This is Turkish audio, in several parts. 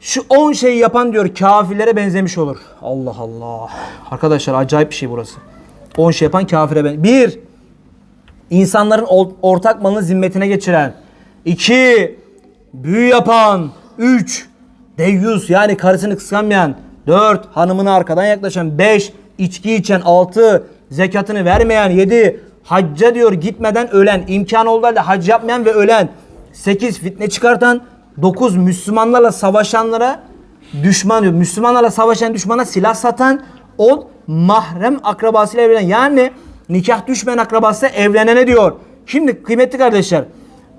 Şu 10 şeyi yapan diyor kafirlere benzemiş olur. Allah Allah. Arkadaşlar acayip bir şey burası. 10 şey yapan kafire ben. 1. İnsanların ortak malını zimmetine geçiren. 2. Büyü yapan. 3. Deyyus yani karısını kıskanmayan. 4. Hanımına arkadan yaklaşan. 5. içki içen. 6. Zekatını vermeyen. 7. Hacca diyor gitmeden ölen. imkan olduğu halde hac yapmayan ve ölen. 8. Fitne çıkartan. 9. Müslümanlarla savaşanlara düşman diyor. Müslümanlarla savaşan düşmana silah satan. 10. Mahrem akrabasıyla evlenen. Yani nikah düşmeyen akrabası evlenene diyor. Şimdi kıymetli kardeşler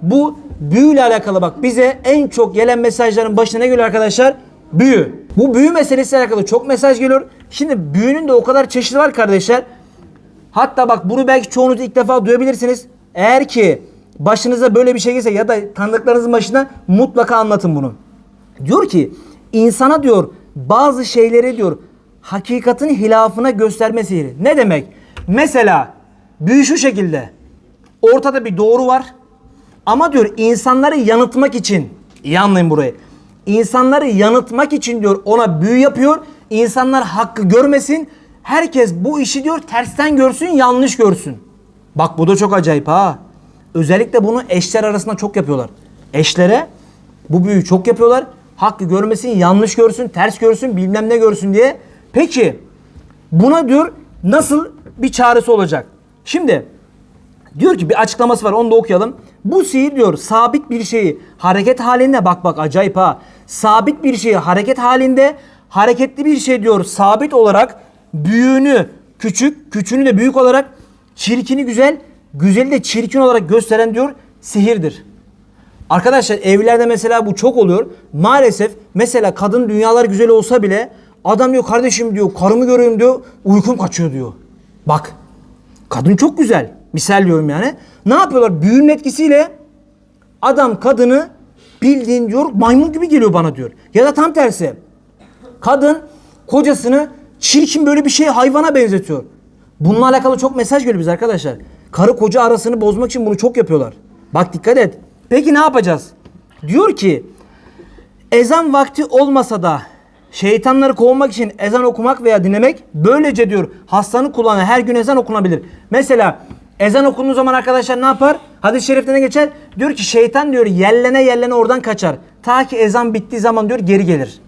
bu büyüyle alakalı bak bize en çok gelen mesajların başına ne geliyor arkadaşlar? Büyü. Bu büyü meselesiyle alakalı çok mesaj geliyor. Şimdi büyünün de o kadar çeşidi var kardeşler. Hatta bak bunu belki çoğunuz ilk defa duyabilirsiniz. Eğer ki başınıza böyle bir şey gelse ya da tanıdıklarınızın başına mutlaka anlatın bunu. Diyor ki insana diyor bazı şeyleri diyor hakikatin hilafına gösterme sihri. Ne demek? Mesela büyü şu şekilde. Ortada bir doğru var. Ama diyor insanları yanıltmak için iyi anlayın burayı. İnsanları yanıltmak için diyor ona büyü yapıyor. İnsanlar hakkı görmesin. Herkes bu işi diyor tersten görsün, yanlış görsün. Bak bu da çok acayip ha. Özellikle bunu eşler arasında çok yapıyorlar. Eşlere bu büyüyü çok yapıyorlar. Hakkı görmesin, yanlış görsün, ters görsün, bilmem ne görsün diye. Peki buna diyor nasıl bir çaresi olacak? Şimdi Diyor ki bir açıklaması var onu da okuyalım. Bu sihir diyor sabit bir şeyi hareket halinde bak bak acayip ha. Sabit bir şeyi hareket halinde hareketli bir şey diyor sabit olarak büyüğünü küçük küçüğünü de büyük olarak çirkini güzel güzeli de çirkin olarak gösteren diyor sihirdir. Arkadaşlar evlerde mesela bu çok oluyor. Maalesef mesela kadın dünyalar güzel olsa bile adam diyor kardeşim diyor karımı görüyorum diyor uykum kaçıyor diyor. Bak Kadın çok güzel. Misal diyorum yani. Ne yapıyorlar? Büyünün etkisiyle adam kadını bildiğin diyor maymun gibi geliyor bana diyor. Ya da tam tersi. Kadın kocasını çirkin böyle bir şey hayvana benzetiyor. Bununla alakalı çok mesaj geliyor biz arkadaşlar. Karı koca arasını bozmak için bunu çok yapıyorlar. Bak dikkat et. Peki ne yapacağız? Diyor ki ezan vakti olmasa da şeytanları kovmak için ezan okumak veya dinlemek böylece diyor hastanın kulağına her gün ezan okunabilir. Mesela ezan okunduğu zaman arkadaşlar ne yapar? Hadis-i şerifte ne geçer? Diyor ki şeytan diyor yellene yellene oradan kaçar. Ta ki ezan bittiği zaman diyor geri gelir.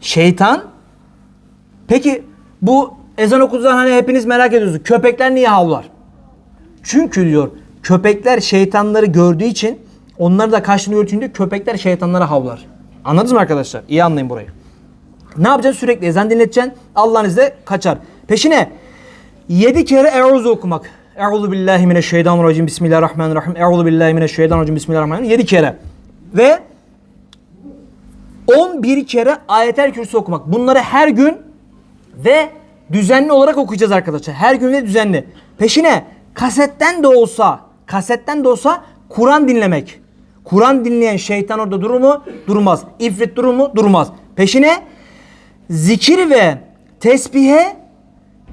Şeytan Peki bu ezan okuduğu zaman hani hepiniz merak ediyorsunuz. Köpekler niye havlar? Çünkü diyor köpekler şeytanları gördüğü için onları da için diyor, köpekler şeytanlara havlar. Anladınız mı arkadaşlar? İyi anlayın burayı. Ne yapacaksın? Sürekli ezan dinleteceksin. Allah'ın izniyle kaçar. Peşine 7 kere Euzu okumak. Euzu billahi mineşşeytanirracim. Bismillahirrahmanirrahim. Euzu billahi mineşşeytanirracim. Bismillahirrahmanirrahim. 7 kere. Ve 11 kere ayetel kürsü okumak. Bunları her gün ve düzenli olarak okuyacağız arkadaşlar. Her gün ve düzenli. Peşine kasetten de olsa, kasetten de olsa Kur'an dinlemek. Kur'an dinleyen şeytan orada durur mu? Durmaz. İfrit durur mu? Durmaz. Peşine zikir ve tesbihe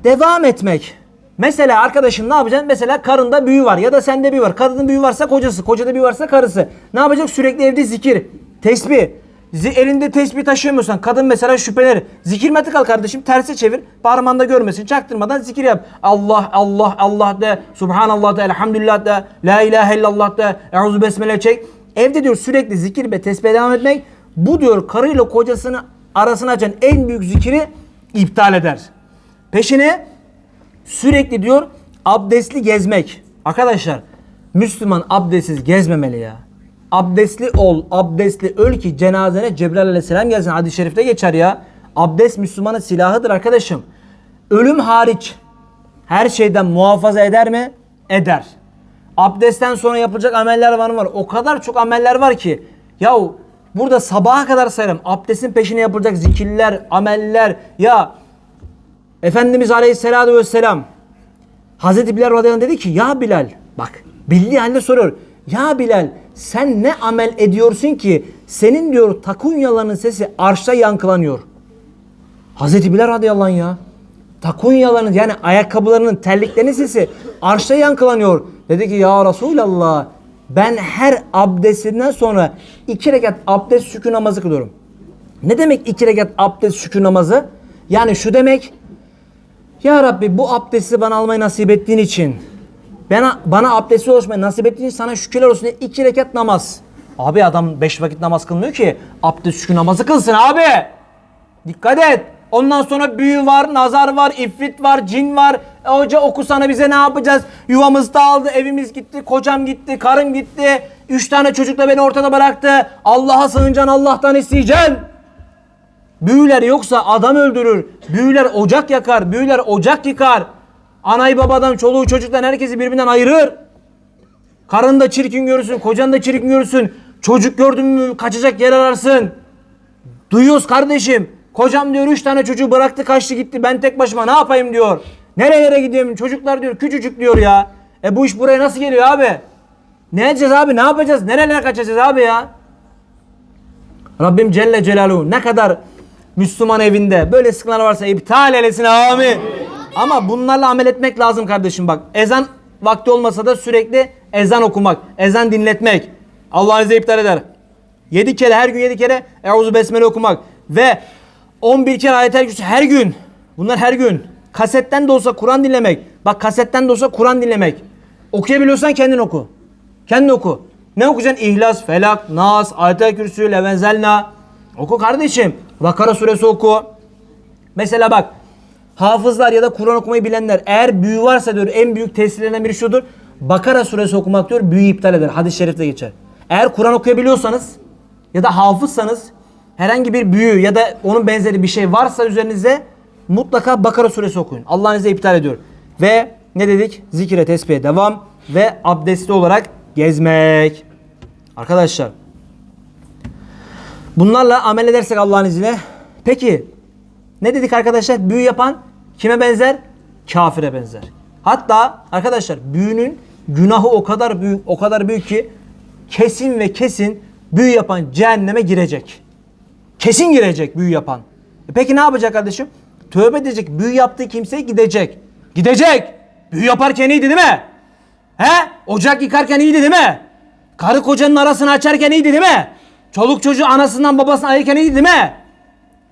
devam etmek. Mesela arkadaşım ne yapacaksın? Mesela karında büyü var ya da sende büyü var. Kadının büyü varsa kocası, kocada büyü varsa karısı. Ne yapacak? Sürekli evde zikir, tesbih. Elinde tesbih taşıyamıyorsan kadın mesela şüphelenir. Zikir meti kal kardeşim terse çevir. Parmağında görmesin. Çaktırmadan zikir yap. Allah Allah Allah de. Subhanallah de. Elhamdülillah de. La ilahe illallah de. Euzu besmele çek. Evde diyor sürekli zikir ve tesbih devam etmek. Bu diyor karıyla kocasını arasını açan en büyük zikiri iptal eder. Peşine sürekli diyor abdestli gezmek. Arkadaşlar Müslüman abdestsiz gezmemeli ya. Abdestli ol, abdestli öl ki cenazene Cebrail aleyhisselam gelsin. Hadis-i şerifte geçer ya. Abdest Müslümanın silahıdır arkadaşım. Ölüm hariç her şeyden muhafaza eder mi? Eder. Abdestten sonra yapılacak ameller var mı var? O kadar çok ameller var ki. Yahu burada sabaha kadar sayarım. Abdestin peşine yapılacak zikirler, ameller. Ya Efendimiz Aleyhisselatü Vesselam Hazreti Bilal radıyallahu dedi ki ya Bilal bak bildiği halde soruyor. Ya Bilal sen ne amel ediyorsun ki senin diyor takunyalarının sesi arşta yankılanıyor. Hazreti Bilal radıyallahu anh ya. Takunyalarının yani ayakkabılarının terliklerinin sesi arşta yankılanıyor. Dedi ki ya Resulallah ben her abdestinden sonra iki rekat abdest sükun namazı kılıyorum. Ne demek iki rekat abdest şükür namazı? Yani şu demek Ya Rabbi bu abdesti bana almayı nasip ettiğin için bana, bana abdesti ulaşmayı nasip ettiğin sana şükürler olsun diye iki rekat namaz. Abi adam beş vakit namaz kılmıyor ki abdest şükür namazı kılsın abi. Dikkat et. Ondan sonra büyü var, nazar var, ifrit var, cin var. E hoca okusana bize ne yapacağız? Yuvamız dağıldı, evimiz gitti, kocam gitti, karım gitti. Üç tane çocukla beni ortada bıraktı. Allah'a sığınacaksın, Allah'tan isteyeceksin. Büyüler yoksa adam öldürür. Büyüler ocak yakar, büyüler ocak yıkar. Anayı babadan, çoluğu çocuktan herkesi birbirinden ayırır. Karın da çirkin görürsün, kocan da çirkin görürsün. Çocuk gördün mü kaçacak yer ararsın. Duyuyoruz kardeşim. Kocam diyor üç tane çocuğu bıraktı kaçtı gitti. Ben tek başıma ne yapayım diyor. Nerelere gidiyorum? Çocuklar diyor küçücük diyor ya. E bu iş buraya nasıl geliyor abi? Ne edeceğiz abi? Ne yapacağız? Nerelere kaçacağız abi ya? Rabbim Celle Celaluhu ne kadar Müslüman evinde böyle sıkıntılar varsa iptal eylesin amin. Ama bunlarla amel etmek lazım kardeşim bak. Ezan vakti olmasa da sürekli ezan okumak, ezan dinletmek. Allah size iptal eder. 7 kere her gün 7 kere Euzu Besmele okumak ve 11 kere ayet-el kürsü her gün. Bunlar her gün. Kasetten de olsa Kur'an dinlemek. Bak kasetten de olsa Kur'an dinlemek. Okuyabiliyorsan kendin oku. Kendin oku. Ne okuyacaksın? İhlas, Felak, Nas, Ayet-el Kürsü, Levenzelna. Oku kardeşim. Bakara suresi oku. Mesela bak hafızlar ya da Kur'an okumayı bilenler eğer büyü varsa diyor en büyük tesirlerinden biri şudur. Bakara suresi okumak diyor büyü iptal eder. Hadis-i şerifte geçer. Eğer Kur'an okuyabiliyorsanız ya da hafızsanız herhangi bir büyü ya da onun benzeri bir şey varsa üzerinizde mutlaka Bakara suresi okuyun. Allah'ın izniyle iptal ediyor. Ve ne dedik? Zikire tesbihe devam ve abdestli olarak gezmek. Arkadaşlar bunlarla amel edersek Allah'ın izniyle peki ne dedik arkadaşlar? Büyü yapan kime benzer? Kafire benzer. Hatta arkadaşlar büyünün günahı o kadar büyük, o kadar büyük ki kesin ve kesin büyü yapan cehenneme girecek. Kesin girecek büyü yapan. E peki ne yapacak kardeşim? Tövbe edecek. Büyü yaptığı kimse gidecek. Gidecek. Büyü yaparken iyiydi değil mi? He? Ocak yıkarken iyiydi değil mi? Karı kocanın arasını açarken iyiydi değil mi? Çoluk çocuğu anasından babasından ayırken iyiydi değil mi?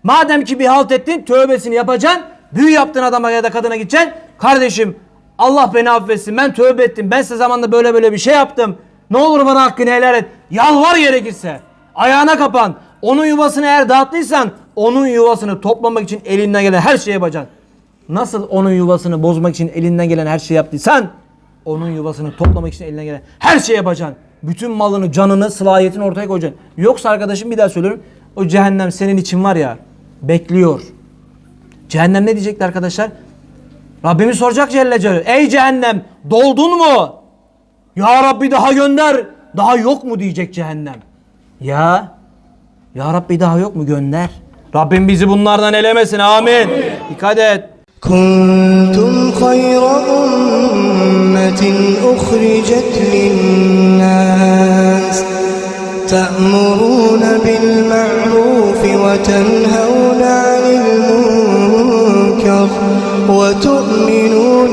Madem ki bir halt ettin tövbesini yapacaksın. Büyü yaptın adama ya da kadına gideceksin. Kardeşim Allah beni affetsin ben tövbe ettim. Ben size zamanında böyle böyle bir şey yaptım. Ne olur bana hakkını helal et. Yalvar gerekirse. Ayağına kapan. Onun yuvasını eğer dağıttıysan onun yuvasını toplamak için elinden gelen her şeyi yapacaksın. Nasıl onun yuvasını bozmak için elinden gelen her şeyi yaptıysan onun yuvasını toplamak için elinden gelen her şeyi yapacaksın. Bütün malını, canını, sılahiyetini ortaya koyacaksın. Yoksa arkadaşım bir daha söylüyorum. O cehennem senin için var ya bekliyor. Cehennem ne diyecekti arkadaşlar? Rabbimiz soracak Celle Celle. Ey cehennem doldun mu? Ya Rabbi daha gönder. Daha yok mu diyecek cehennem. Ya Ya Rabbi daha yok mu gönder. Rabbim bizi bunlardan elemesin. Amin. Amin. Dikkat et. Kuntum hayra ummetin uhricet linnâs. Te'murûne bil وتنهون عن المنكر وتؤمنون